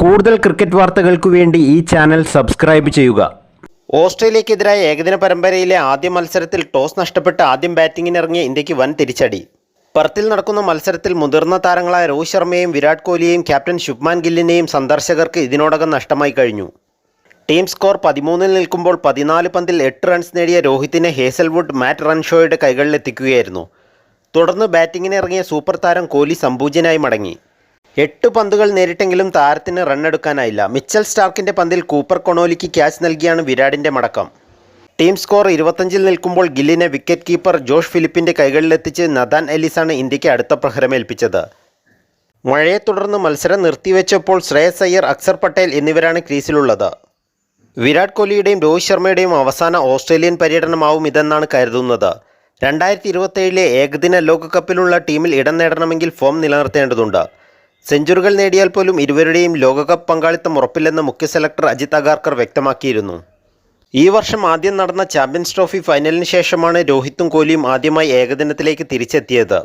കൂടുതൽ ക്രിക്കറ്റ് വാർത്തകൾക്കു വേണ്ടി ഈ ചാനൽ സബ്സ്ക്രൈബ് ചെയ്യുക. ഓസ്ട്രേലിയക്കെതിരായ ഏകദിന പരമ്പരയിലെ ആദ്യ മത്സരത്തിൽ ടോസ് നഷ്ടപ്പെട്ട് ആദ്യം ബാറ്റിംഗിനിറങ്ങിയ ഇന്ത്യയ്ക്ക് വൻ തിരിച്ചടി. പർത്തിൽ നടക്കുന്ന മത്സരത്തിൽ മുതിർന്ന താരങ്ങളായ രോഹിത് ശർമ്മയെയും വിരാട് കോഹ്ലിയെയും ക്യാപ്റ്റൻ ശുഭ്മാൻ ഗില്ലിനെയും സന്ദർശകർക്ക് ഇതിനോടകം നഷ്ടമായി കഴിഞ്ഞു. ടീം സ്കോർ പതിമൂന്നിൽ നിൽക്കുമ്പോൾ പതിനാല് പന്തിൽ എട്ട് റൺസ് നേടിയ രോഹിത്തിനെ ഹേസൽവുഡ് മാറ്റ് റൺഷോയുടെ കൈകളിലെത്തിക്കുകയായിരുന്നു. തുടർന്ന് ബാറ്റിംഗിനിറങ്ങിയ സൂപ്പർ താരം കോഹ്ലി സംപൂജ്യനായി മടങ്ങി. എട്ട് പന്തുകൾ നേരിട്ടെങ്കിലും താരത്തിന് റണ്ണെടുക്കാനായില്ല മിച്ചൽ സ്റ്റാർക്കിന്റെ പന്തിൽ കൂപ്പർ കൊണോലിക്ക് ക്യാച്ച് നൽകിയാണ് വിരാടിന്റെ മടക്കം. ടീം സ്കോർ ഇരുപത്തഞ്ചിൽ നിൽക്കുമ്പോൾ ഗില്ലിനെ വിക്കറ്റ് കീപ്പർ ജോഷ് ഫിലിപ്പിന്റെ കൈകളിലെത്തിച്ച് നദാൻ എലിസാണ് ഇന്ത്യയ്ക്ക് അടുത്ത പ്രഹരമേൽപ്പിച്ചത് മഴയെ തുടർന്ന് മത്സരം നിർത്തിവെച്ചപ്പോൾ ശ്രേയസ് അയ്യർ അക്സർ പട്ടേൽ എന്നിവരാണ് ക്രീസിലുള്ളത്. വിരാട് കോഹ്ലിയുടെയും രോഹിത് ശർമ്മയുടെയും അവസാന ഓസ്ട്രേലിയൻ പര്യടനമാവും ഇതെന്നാണ് കരുതുന്നത്. രണ്ടായിരത്തി ഇരുപത്തേഴിലെ ഏകദിന ലോകകപ്പിലുള്ള ടീമിൽ ഇടം നേടണമെങ്കിൽ ഫോം നിലനിർത്തേണ്ടതുണ്ട്. സെഞ്ചുറികൾ നേടിയാൽ പോലും ഇരുവരുടെയും ലോകകപ്പ് പങ്കാളിത്തം ഉറപ്പില്ലെന്ന് മുഖ്യ സെലക്ടർ അജിത് അഗാർക്കർ വ്യക്തമാക്കിയിരുന്നു. ഈ വർഷം ആദ്യം നടന്ന ചാമ്പ്യൻസ് ട്രോഫി ഫൈനലിന് ശേഷമാണ് രോഹിത്തും കോഹ്ലിയും ആദ്യമായി ഏകദിനത്തിലേക്ക് തിരിച്ചെത്തിയത്.